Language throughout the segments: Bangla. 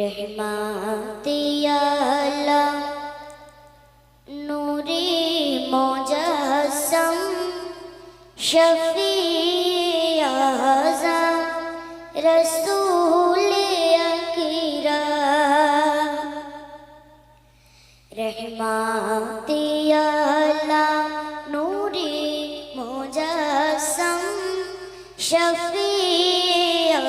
रहमातियाला नूरे मोजासम शफियाजा रसूल अकीरा रहमातियाला नूरे मोजासम शफिया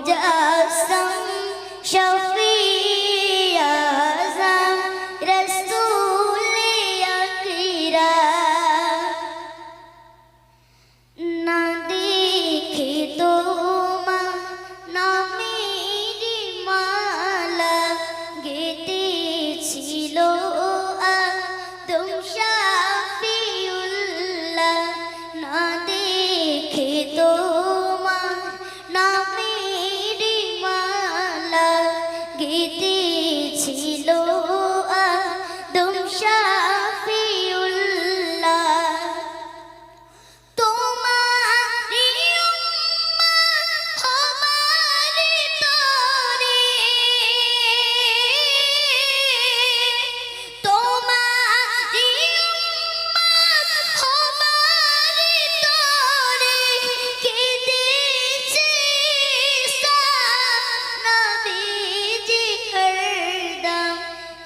মুজাসম কেটেছিল আদমশা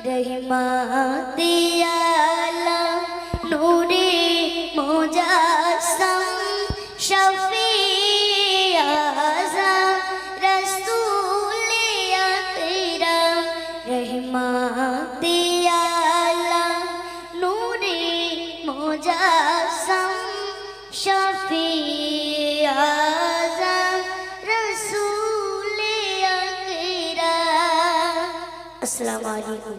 रहमतियाला मोजा मोजासम शफी আসসালামু আলাইকুম।